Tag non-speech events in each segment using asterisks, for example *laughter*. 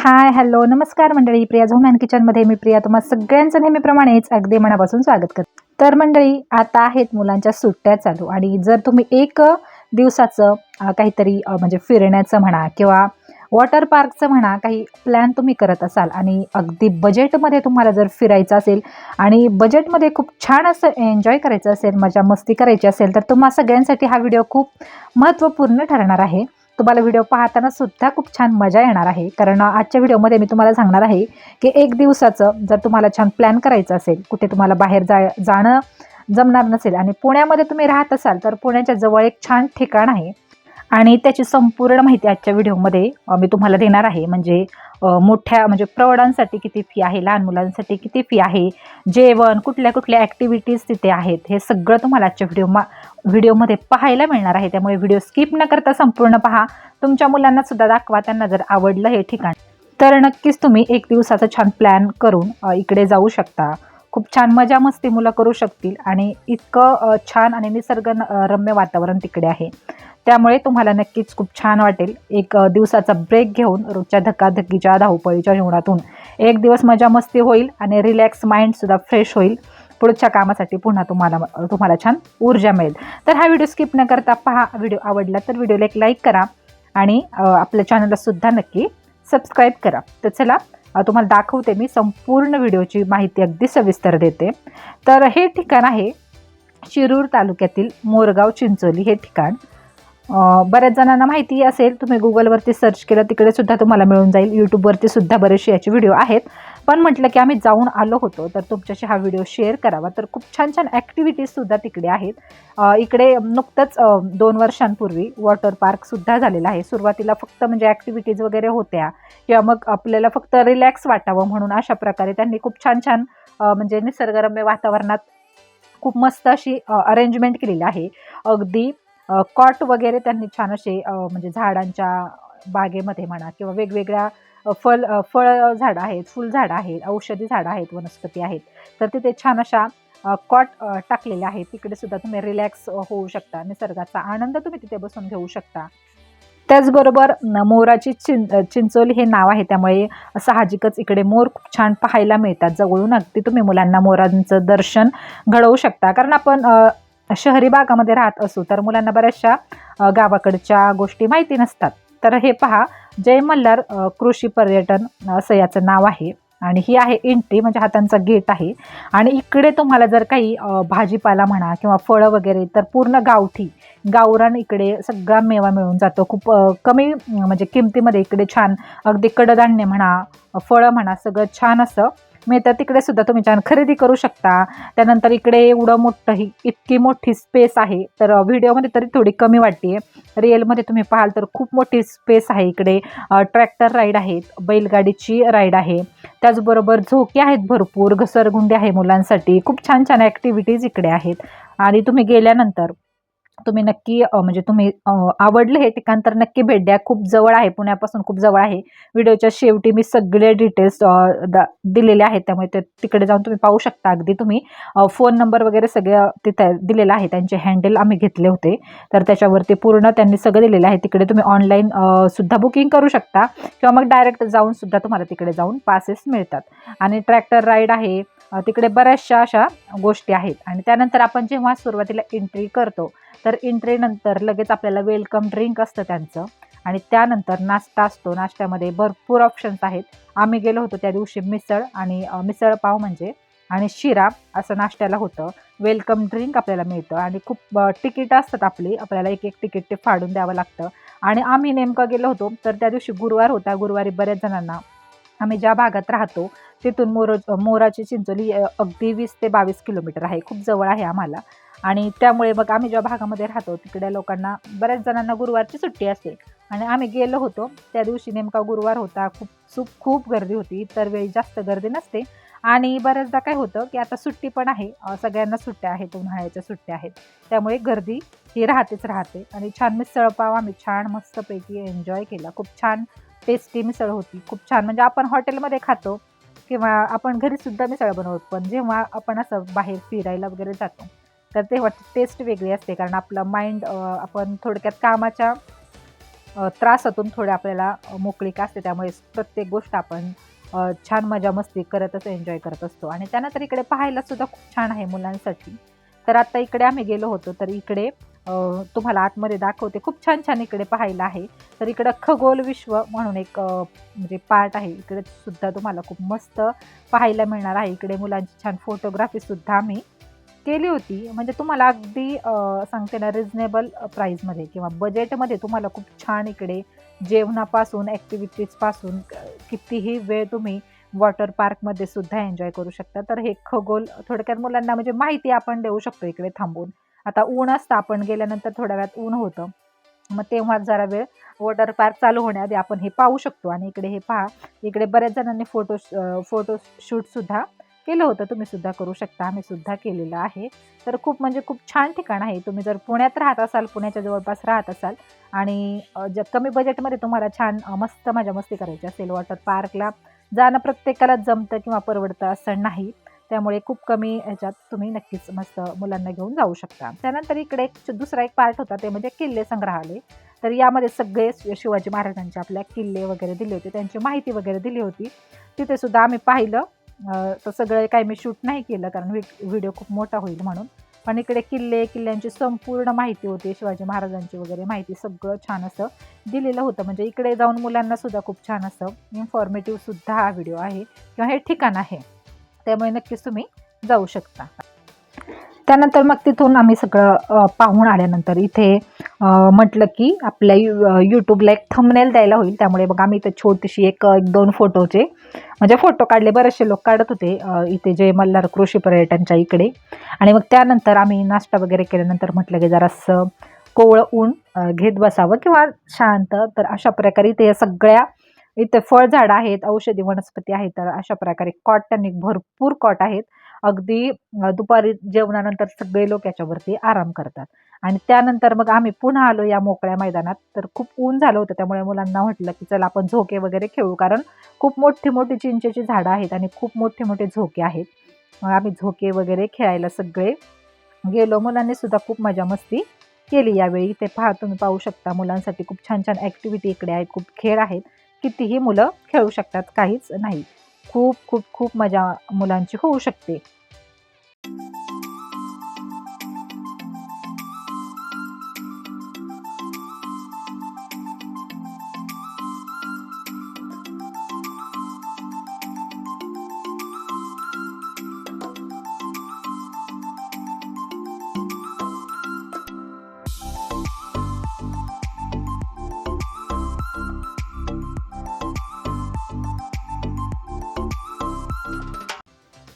Hi hello नमस्कार मंडळी. प्रिया झोमॅन किचनमध्ये मी प्रिया. तुम्हाला सगळ्यांचं नेहमीप्रमाणेच अगदी मनापासून स्वागत करते. तर मंडळी आता आहेत मुलांच्या सुट्ट्या चालू. आणि जर तुम्ही एक दिवसाचं काहीतरी म्हणजे फिरण्याचं म्हणा किंवा वॉटर पार्कचं म्हणा काही प्लॅन तुम्ही करत असाल आणि अगदी बजेटमध्ये तुम्हाला जर फिरायचं असेल आणि बजेटमध्ये खूप छान असं एन्जॉय करायचं असेल मजा मस्ती करायची असेल तर तुम्हा सगळ्यांसाठी हा व्हिडिओ खूप महत्त्वपूर्ण ठरणार आहे. तुम्हाला व्हिडिओ पाहताना सुद्धा खूप छान मजा येणार आहे. कारण आजच्या व्हिडिओमध्ये मी तुम्हाला सांगणार आहे की एक दिवसाचं जर तुम्हाला छान प्लॅन करायचं असेल कुठे तुम्हाला बाहेर जा जाणं जमणार नसेल आणि पुण्यामध्ये तुम्ही राहत असाल तर पुण्याच्या जवळ एक छान ठिकाण आहे. आणि त्याची संपूर्ण माहिती आजच्या व्हिडिओमध्ये मी तुम्हाला देणार आहे. म्हणजे मोठ्या म्हणजे प्रौढांसाठी किती फी आहे लहान मुलांसाठी किती फी आहे जेवण कुठल्या कुठल्या ॲक्टिव्हिटीज तिथे आहेत हे सगळं तुम्हाला आजच्या व्हिडिओ मा व्हिडिओमध्ये पाहायला मिळणार आहे. त्यामुळे व्हिडिओ स्किप न करता संपूर्ण पहा. तुमच्या मुलांना सुद्धा दाखवा त्यांना जर आवडलं हे ठिकाण. तर नक्कीच तुम्ही एक दिवसाचा छान प्लॅन करून इकडे जाऊ शकता. खूप छान मजा मस्ती मुलं करू शकतील आणि इतकं छान आणि निसर्ग रम्य वातावरण तिकडे आहे. त्यामुळे तुम्हाला नक्कीच खूप छान वाटेल. एक दिवसाचा ब्रेक घेऊन रोजच्या धकाधकीच्या धावपळीच्या जीवनातून. एक दिवस मजा मस्ती होईल आणि रिलॅक्स माइंडसुद्धा फ्रेश होईल. पुढच्या कामासाठी पुन्हा तुम्हाला तुम्हाला छान ऊर्जा मिळेल. तर हा व्हिडिओ स्किप न करता पहा व्हिडिओ आवडला तर व्हिडिओला एक लाईक करा आणि आपल्या चॅनलला सुद्धा नक्की सबस्क्राईब करा. तर चला तुम्हाला दाखवते मी संपूर्ण व्हिडिओची माहिती अगदी सविस्तर देते. तर हे ठिकाण आहे शिरूर तालुक्यातील मोरगाव चिंचोली हे ठिकाण. बऱ्याच जणांना माहिती असेल तुम्ही गुगलवरती सर्च केलं तिकडे सुद्धा तुम्हाला मिळून जाईल. यूट्यूबवरती सुद्धा बरेचसे याचे व्हिडिओ आहेत. पण म्हटलं की आम्ही जाऊन आलो होतो तर तुमच्याशी हा व्हिडिओ शेअर करावा. तर खूप छान छान ॲक्टिव्हिटीजसुद्धा तिकडे आहेत. इकडे नुकतंच दोन वर्षांपूर्वी वॉटर पार्कसुद्धा झालेला आहे. सुरुवातीला फक्त म्हणजे ॲक्टिव्हिटीज वगैरे होत्या किंवा मग आपल्याला फक्त रिलॅक्स वाटावं म्हणून अशा प्रकारे त्यांनी खूप छान छान म्हणजे निसर्गरम्य वातावरणात खूप मस्त अशी अरेंजमेंट केलेली आहे. अगदी कॉट वगैरे त्यांनी छान असे म्हणजे झाडांच्या बागेमध्ये म्हणा किंवा वेगवेगळ्या फल फळ झाडं आहेत फुलझाडं आहेत औषधी झाडं आहेत वनस्पती आहेत. तर तिथे छान अशा कॉट टाकलेल्या आहेत. तिकडे सुद्धा तुम्ही रिलॅक्स होऊ शकता. निसर्गाचा आनंद तुम्ही तिथे बसून घेऊ शकता. त्याचबरोबर मोराची चिं चिंचोली हे नाव आहे. त्यामुळे साहजिकच इकडे मोर खूप छान पाहायला मिळतात. जवळून अगदी तुम्ही मुलांना मोरांचं दर्शन घडवू शकता. कारण आपण शहरी भागामध्ये राहत असू तर मुलांना बऱ्याचशा गावाकडच्या गोष्टी माहिती नसतात. तर हे पहा जय मल्हार कृषी पर्यटन असं याचं नाव आहे. आणि ही आहे एंट्री म्हणजे हातांचा गेट आहे. आणि इकडे तुम्हाला जर काही भाजीपाला म्हणा किंवा फळं वगैरे तर पूर्ण गावठी गावरान इकडे सगळा मेवा मिळून जातो. खूप कमी म्हणजे किमतीमध्ये इकडे छान अगदी कडधान्य म्हणा फळं म्हणा सगळं छान असं मिळतं तिकडे सुद्धा तुम्ही छान खरेदी करू शकता. त्यानंतर इकडे एवढं मोठं ही इतकी मोठी स्पेस आहे. तर व्हिडिओमध्ये तरी थोडी कमी वाटते रिअलमध्ये तुम्ही पाहाल तर खूप मोठी स्पेस आहे इकडे. ट्रॅक्टर राईड आहेत बैलगाडीची राईड आहे. त्याचबरोबर झोके आहेत भरपूर घसरगुंडी आहे मुलांसाठी. खूप छान छान ॲक्टिव्हिटीज इकडे आहेत. आणि तुम्ही गेल्यानंतर तुम्ही नक्की म्हणजे तुम्ही आवडलं हे ठिकाण तर नक्की भेट द्या. खूप जवळ आहे पुण्यापासून खूप जवळ आहे. व्हिडिओच्या शेवटी मी सगळे डिटेल्स दा दिलेले आहेत. त्यामुळे ते तिकडे जाऊन तुम्ही पाहू शकता. अगदी तुम्ही फोन नंबर वगैरे सगळं तिथे दिलेलं आहे त्यांचे हँडल आम्ही घेतले होते. तर त्याच्यावरती पूर्ण त्यांनी सगळं दिलेलं आहे. तिकडे तुम्ही ऑनलाईन सुद्धा बुकिंग करू शकता. किंवा मग डायरेक्ट जाऊन सुद्धा तुम्हाला तिकडे जाऊन पासेस मिळतात. आणि ट्रॅक्टर राईड आहे. तिकडे बऱ्याचशा अशा गोष्टी आहेत. आणि त्यानंतर आपण जेव्हा सुरुवातीला एंट्री करतो तर एंट्रीनंतर लगेच आपल्याला वेलकम ड्रिंक असतं त्यांचं. आणि त्यानंतर नाश्ता असतो. नाश्त्यामध्ये भरपूर ऑप्शन्स आहेत. आम्ही गेलो होतो त्या दिवशी मिसळ आणि मिसळ पाव म्हणजे आणि शिरा असं नाश्त्याला होतं. वेलकम ड्रिंक आपल्याला मिळतं. आणि खूप तिकीट असतात आपली. आपल्याला एक एक तिकीट ते फाडून द्यावं लागतं. आणि आम्ही नेमकं गेलो होतो तर त्या दिवशी गुरुवार होता. गुरुवारी बऱ्याच जणांना आम्ही ज्या भागात राहतो तिथून मोर मोराची चिंचोली अगदी वीस ते बावीस किलोमीटर आहे. खूप जवळ आहे आम्हाला. आणि त्यामुळे मग आम्ही ज्या भागामध्ये राहतो तिकडे लोकांना बऱ्याच जणांना गुरुवारची सुट्टी असते. आणि आम्ही गेलो होतो. त्या दिवशी नेमका गुरुवार होता. खूप खूप खूप गर्दी होती. तर वेळी जास्त गर्दी नसते. आणि बऱ्याचदा काय होतं की आता सुट्टी पण आहे. सगळ्यांना सुट्ट्या आहेत उन्हाळ्याच्या सुट्ट्या आहेत. त्यामुळे गर्दी ही राहतेच राहते. आणि छान मिसळपाव आम्ही छान मस्तपैकी एन्जॉय केला. खूप छान टेस्टी मिसळ होती. खूप छान. म्हणजे आपण हॉटेलमध्ये खातो किंवा आपण घरीसुद्धा मिसळ बनवतो पण जेव्हा आपण असं बाहेर फिरायला वगैरे जातो तर तेव्हा टेस्ट वेगळी असते. कारण आपलं माइंड आपण थोडक्यात कामाच्या त्रासातून थोडे आपल्याला मोकळीक असते. त्यामुळे प्रत्येक गोष्ट आपण छान मजा मस्ती करतच एन्जॉय करत असतो. आणि त्यानंतर इकडे पाहायला सुद्धा खूप छान आहे मुलांसाठी. तर आता इकडे आम्ही गेलो होतो तर इकडे तुम्हाला आतमध्ये दाखवते. खूप छान छान इकडे पाहायला आहे. तर इकडं खगोल विश्व म्हणून एक म्हणजे पार्ट आहे. इकडे सुद्धा तुम्हाला खूप मस्त पाहायला मिळणार आहे. इकडे मुलांची छान फोटोग्राफी सुद्धा आम्ही केली होती. म्हणजे तुम्हाला अगदी सांगते ना रिजनेबल प्राईजमध्ये किंवा बजेटमध्ये तुम्हाला खूप छान इकडे जेवणापासून ॲक्टिव्हिटीजपासून कितीही वेळ तुम्ही वॉटर पार्कमध्ये सुद्धा एन्जॉय करू शकता. तर हे खगोल थोडक्यात मुलांना म्हणजे माहिती आपण देऊ शकतो इकडे थांबून. आता ऊन असतं आपण गेल्यानंतर थोड्या वेळात ऊन होतं. मग तेव्हाच जरा वेळ वॉटर पार्क चालू होण्याआधी आपण हे पाहू शकतो. आणि इकडे हे पहा इकडे बऱ्याच जणांनी फोटो फोटो शूटसुद्धा केलं होतं. तुम्ही सुद्धा करू शकता. आम्ही सुद्धा केलेलं आहे. तर खूप म्हणजे खूप छान ठिकाण आहे. तुम्ही जर पुण्यात राहत असाल पुण्याच्या जवळपास राहत असाल आणि ज कमी बजेटमध्ये तुम्हाला छान मस्त मजा मस्ती करायची असेल वॉटर पार्कला जाणं प्रत्येकाला जमतं किंवा परवडतं असं नाही. त्यामुळे खूप कमी ह्याच्यात तुम्ही नक्कीच मस्त मुलांना घेऊन जाऊ शकता. त्यानंतर इकडे एक दुसरा एक पार्ट होता ते म्हणजे किल्ले संग्रहालय. तर यामध्ये सगळे शिवाजी महाराजांचे आपल्या किल्ले वगैरे दिले होते त्यांची माहिती वगैरे दिली होती. तिथे सुद्धा आम्ही पाहिलं. तर सगळं काही मी शूट नाही केलं कारण व्हिडिओ खूप मोठा होईल म्हणून. पण इकडे किल्ले किल्ल्यांची संपूर्ण माहिती होती शिवाजी महाराजांची वगैरे माहिती सगळं छान असं दिलेलं होतं. म्हणजे इकडे जाऊन मुलांना सुद्धा खूप छान असं इन्फॉर्मेटिव्ह सुद्धा हा व्हिडिओ आहे. किंवा हे ठिकाण आहे. त्यामुळे नक्कीच तुम्ही जाऊ शकता. त्यानंतर मग तिथून आम्ही सगळं पाहून आल्यानंतर इथे म्हटलं की आपल्या यू यूट्यूबला एक थंबनेल द्यायला होईल. त्यामुळे मग आम्ही इथे छोटीशी एक एक दोन फोटोचे म्हणजे फोटो काढले बरेचसे लोक काढत होते इथे जे मल्हार कृषी पर्यटनच्या इकडे. आणि मग त्यानंतर आम्ही नाश्ता वगैरे केल्यानंतर म्हटलं की जरासं कोवळं ऊन घेत बसावं किंवा शांत. तर अशा प्रकारे ते सगळ्या इथे फळझाडं आहेत औषधी वनस्पती आहेत तर अशा प्रकारे कॉट त्यांनी भरपूर कॉट आहेत. अगदी दुपारी जेवणानंतर सगळे लोक याच्यावरती आराम करतात. आणि त्यानंतर मग आम्ही पुन्हा आलो या मोकळ्या मैदानात. तर खूप ऊन झालं होतं त्यामुळे मुलांना म्हटलं की चला आपण झोके वगैरे खेळू. कारण खूप मोठी मोठी चिंचेची झाडं आहेत आणि खूप मोठे मोठे झोके आहेत. मग आम्ही झोके वगैरे खेळायला सगळे गेलो. मुलांनी सुद्धा खूप मजा मस्ती केली यावेळी. इथे पहा तुम्ही पाहू शकता मुलांसाठी खूप छान छान ॲक्टिव्हिटी इकडे आहेत खूप खेळ आहेत. कितीही मुलं खेळू शकतात काहीच नाही. खूप खूप खूप मजा मुलांची होऊ शकते.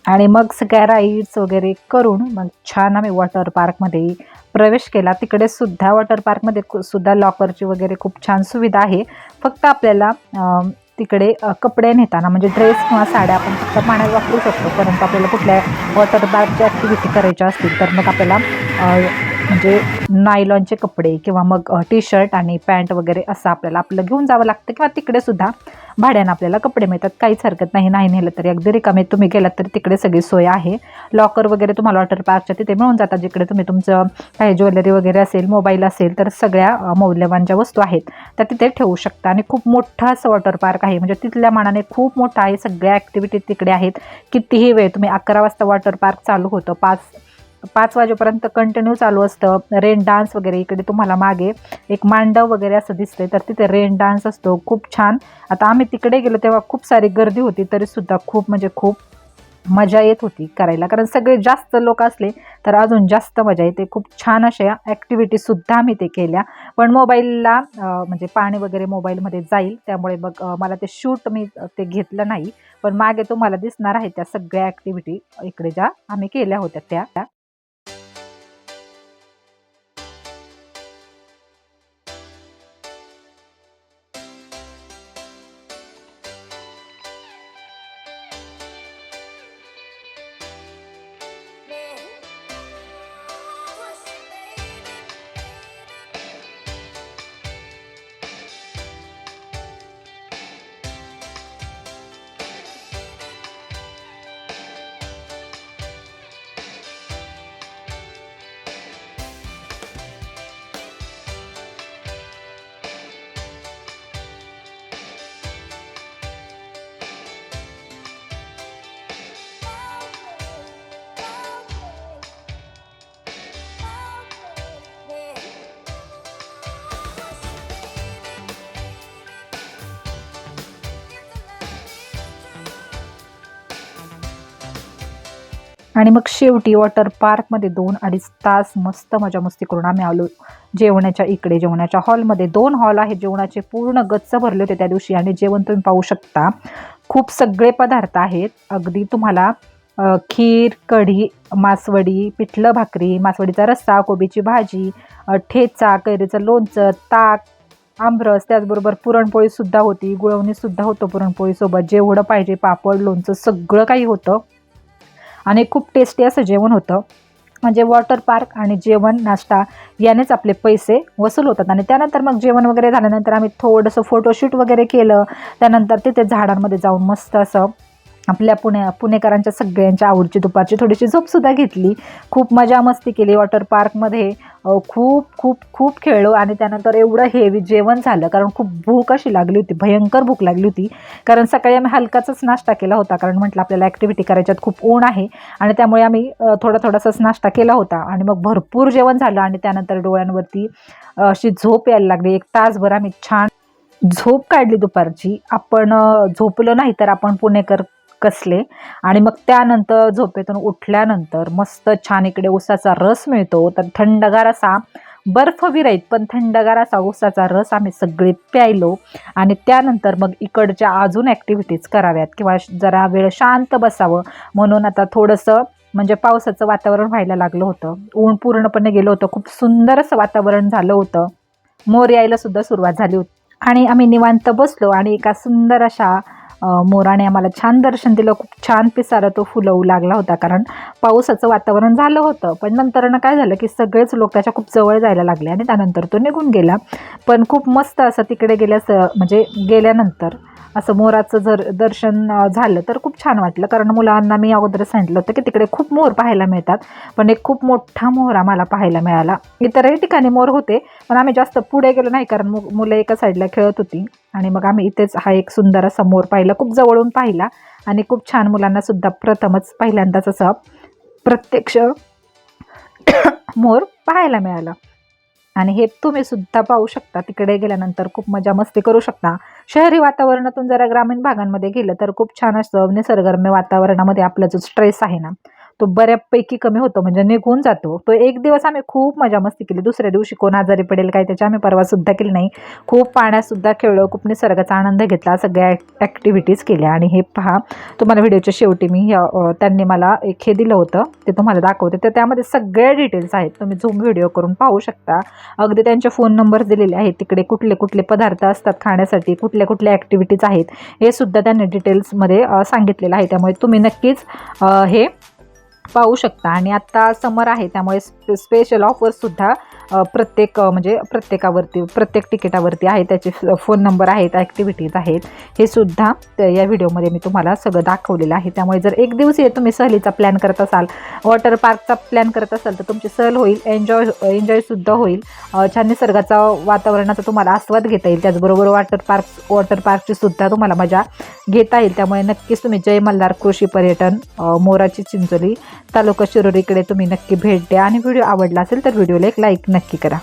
आणि मग सगळ्या राईड्स वगैरे करून मग छान आम्ही वॉटर पार्कमध्ये प्रवेश केला. तिकडे सुद्धा वॉटर पार्कमध्ये सुद्धा लॉकरची वगैरे खूप छान सुविधा आहे. फक्त आपल्याला तिकडे कपडे नेताना म्हणजे ड्रेस किंवा साड्या आपण फक्त पाण्यात वापरू शकतो. परंतु आपल्याला कुठल्या वॉटर पार्कच्या ॲक्टिव्हिटी करायच्या असतील तर मग आपल्याला म्हणजे नायलॉनचे कपडे किंवा मग टी शर्ट आणि पॅन्ट वगैरे असं आपल्याला आपलं घेऊन जावं लागतं किंवा तिकडे सुद्धा भाड्यानं आपल्याला कपडे मिळतात. काहीच हरकत नाही. नाही नेलं तरी अगदी रिकामे. तुम्ही गेलात तर तिकडे सगळी सोय आहे. लॉकर वगैरे तुम्हाला वॉटर पार्कच्या तिथे मिळून जातात जिकडे तुम्ही तुमचं काही ज्वेलरी वगैरे असेल मोबाईल असेल तर सगळ्या मौल्यवान ज्या वस्तू आहेत त्या तिथे ठेवू शकता. आणि खूप मोठा असं वॉटर पार्क आहे. म्हणजे तिथल्या मानाने खूप मोठा आहे. सगळ्या ॲक्टिव्हिटी तिकडे आहेत. कितीही वेळ तुम्ही अकरा वाजता वॉटर पार्क चालू होतं पाच पाच वाजेपर्यंत कंटिन्यू चालू असतं. रेन डान्स वगैरे इकडे तुम्हाला मागे एक मांडव वगैरे असं दिसतंय. तर तिथे रेन डान्स असतो. खूप छान. आता आम्ही तिकडे गेलो तेव्हा खूप सारी गर्दी होती. तरी सुद्धा खूप म्हणजे खूप मजा येत होती करायला. कारण सगळे जास्त लोक असले तर अजून जास्त मजा येते. खूप छान अशा ॲक्टिव्हिटीसुद्धा आम्ही ते केल्या. पण मोबाईलला म्हणजे पाणी वगैरे मोबाईलमध्ये जाईल. त्यामुळे मग मला ते शूट मी ते घेतलं नाही. पण मागे तुम्हाला दिसणार आहे त्या सगळ्या ॲक्टिव्हिटी इकडे ज्या आम्ही केल्या होत्या त्या. आणि मग शेवटी वॉटर पार्कमध्ये दोन अडीच तास मस्त मजा मस्ती करून आम्ही आलो. जेवणाच्या इकडे जेवणाच्या हॉलमध्ये. दोन हॉल आहेत जेवणाचे पूर्ण गच्च भरले होते त्या दिवशी. आणि जेवण तुम्ही पाहू शकता. खूप सगळे पदार्थ आहेत. अगदी तुम्हाला खीर कढी मासवडी पिठलं भाकरी मासवडीचा रस्सा कोबीची भाजी ठेचा कैरीचं लोणचं ताक आमरस त्याचबरोबर पुरणपोळीसुद्धा होती. गुळवणीसुद्धा होतं पुरणपोळीसोबत. जेवढं पाहिजे पापड लोणचं सगळं काही होतं. आणि खूप टेस्टी असं जेवण होतं. म्हणजे वॉटर पार्क आणि जेवण नाश्ता यानेच आपले पैसे वसूल होतात. आणि त्यानंतर मग जेवण वगैरे झाल्यानंतर आम्ही थोडंसं फोटोशूट वगैरे केलं. त्यानंतर तिथे झाडांमध्ये जाऊन मस्त असं आपल्या पुणे पुणेकरांच्या सगळ्यांच्या आवडची दुपारची थोडीशी झोपसुद्धा घेतली. खूप मजा मस्ती केली वॉटर पार्कमध्ये. खूप खूप खूप खेळलो आणि त्यानंतर एवढं हेवी जेवण झालं कारण खूप भूक अशी लागली होती भयंकर भूक लागली होती. कारण सकाळी आम्ही हलकाचाच नाश्ता केला होता कारण म्हटलं आपल्याला ॲक्टिव्हिटी करायच्यात खूप ऊन आहे. आणि त्यामुळे आम्ही थोडा थोडासाच नाश्ता केला होता आणि मग भरपूर जेवण झालं आणि त्यानंतर डोळ्यांवरती अशी झोप यायला लागली. एक तासभर आम्ही छान झोप काढली दुपारची. आपण झोपलो नाही तर आपण पुणेकर कसले? आणि मग त्यानंतर झोपेतून उठल्यानंतर मस्त छान इकडे उसाचा रस मिळतो. तर थंडगार असा बर्फ विराईत पण थंडगार असा ऊसाचा रस आम्ही सगळे प्यायलो. आणि त्यानंतर मग इकडच्या अजून ॲक्टिव्हिटीज कराव्यात किंवा जरा वेळ शांत बसावं. म्हणून आता थोडंसं म्हणजे पावसाचं वातावरण व्हायला लागलं होतं. ऊन पूर्णपणे गेलं होतं. खूप सुंदर असं वातावरण झालं होतं. मोर यायला सुद्धा सुरुवात झाली होती. आणि आम्ही निवांत बसलो आणि एका सुंदर अशा मोराने आम्हाला छान दर्शन दिलं खूप छान पिसारा तो फुलवू लागला होता कारण पावसाचं वातावरण झालं होतं. पण नंतर ना काय झालं की सगळेच लोक त्याच्या खूप जवळ जायला लागले आणि त्यानंतर तो निघून गेला. पण खूप मस्त असं तिकडे गेल्यास म्हणजे गेल्यानंतर असं मोराचं जर दर्शन झालं तर खूप छान वाटलं. कारण मुलांना मी अगोदर सांगितलं होतं की तिकडे खूप मोर पाहायला मिळतात. पण एक खूप मोठा मोर आम्हाला पाहायला मिळाला. इतरही ठिकाणी मोर होते पण आम्ही जास्त पुढे गेलो नाही कारण मु मुलं एका साईडला खेळत होती. आणि मग आम्ही इथेच हा एक सुंदर असा मोर पाहिला खूप जवळून पाहिला. आणि खूप छान मुलांना सुद्धा प्रथमच पहिल्यांदाच असं प्रत्यक्ष *coughs* मोर पाहायला मिळाला. आणि हे तुम्ही सुद्धा पाहू शकता. तिकडे गेल्यानंतर खूप मजा मस्ती करू शकता. शहरी वातावरणातून जरा ग्रामीण भागांमध्ये गेलं तर खूप छान असतं निसर्गरम्य वातावरणामध्ये आपला जो स्ट्रेस आहे ना तो बऱ्यापैकी कमी होतो म्हणजे निघून जातो. तो एक दिवस आम्ही खूप मजा मस्ती केली. दुसऱ्या दिवशी कोण आजारी पडेल काय त्याची आम्ही परवा सुद्धा केली नाही. खूप पाण्यातसुद्धा खेळलो खूप निसर्गाचा आनंद घेतला सगळ्या ॲक्टिव्हिटीज केल्या. आणि हे पहा तुम्हाला व्हिडिओच्या शेवटी मी त्यांनी मला एक हे दिलं होतं ते तुम्हाला दाखवते. तर त्यामध्ये सगळ्या डिटेल्स आहेत. तुम्ही झूम व्हिडिओ करून पाहू शकता. अगदी त्यांचे फोन नंबर दिलेले आहेत. तिकडे कुठले कुठले पदार्थ असतात खाण्यासाठी कुठल्या कुठल्या ॲक्टिव्हिटीज आहेत हे सुद्धा त्यांनी डिटेल्समध्ये सांगितलेलं आहे. त्यामुळे तुम्ही नक्कीच हे पाहू शकता. आणि आत्ता समर आहे त्यामुळे स्पेशल ऑफर्ससुद्धा प्रत्येक म्हणजे प्रत्येकावरती प्रत्येक तिकिटावरती आहे. त्याचे फोन नंबर आहेत ॲक्टिव्हिटीज आहेत. हे सुद्धा या व्हिडिओमध्ये मी तुम्हाला सगळं दाखवलेलं आहे. त्यामुळे जर एक दिवशी तुम्ही सहलीचा प्लॅन करत असाल वॉटर पार्कचा प्लॅन करत असाल तर तुमची सहल होईल एन्जॉय एन्जॉयसुद्धा होईल. छान निसर्गाचा वातावरणाचा तुम्हाला आस्वाद घेता येईल. त्याचबरोबर वॉटर पार्क वॉटर पार्कची सुद्धा तुम्हाला मजा घेता येईल. त्यामुळे नक्कीच तुम्ही जय मल्हार कृषी पर्यटन मोराची चिंचोली तालुका शिरोरीकडे तुम्ही नक्की भेट द्या. आणि व्हिडिओ आवडला असेल तर व्हिडिओला एक लाईक नक्की करा.